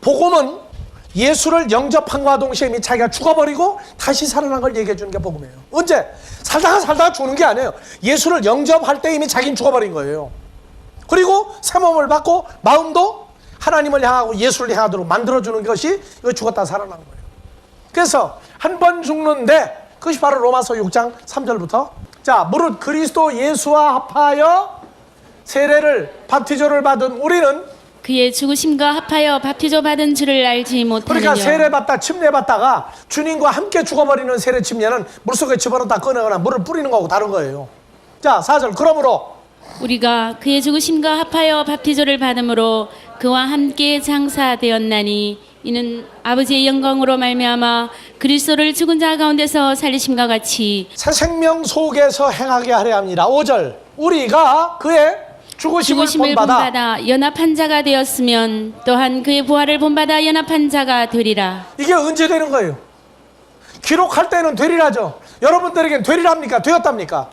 복음은 예수를 영접한과 동시에 이미 자기가 죽어버리고 다시 살아난 걸 얘기해 주는 게 복음이에요. 언제? 살다가 살다가 죽는 게 아니에요. 예수를 영접할 때 이미 자기는 죽어버린 거예요. 그리고 새 몸을 받고 마음도 하나님을 향하고 예수를 향하도록 만들어주는 것이 이거 죽었다 살아난 거예요. 그래서 한 번 죽는데 그것이 바로 로마서 6장 3절부터 자 무릇 그리스도 예수와 합하여 세례를 바티조를 받은 우리는 그의 죽으심과 합하여 바티조 받은 줄을 알지 그러니까 못하느냐 세례 받다 침례 받다가 주님과 함께 죽어버리는 세례 침례는 물속에 집어넣다 꺼내거나 물을 뿌리는 거하고 다른 거예요. 자 4절 그러므로 우리가 그의 죽으심과 합하여 바티조를 받음으로 그와 함께 장사되었나니 이는 아버지의 영광으로 말미암아 그리스도를 죽은 자 가운데서 살리심과 같이 새 생명 속에서 행하게 하려 합니다. 5절 우리가 그의 죽으심을, 죽으심을 본받아 본받아 연합한 자가 되었으면 또한 그의 부활을 본받아 연합한 자가 되리라 이게 언제 되는 거예요? 기록할 때는 되리라죠. 여러분들에겐 되리랍니까? 되었답니까?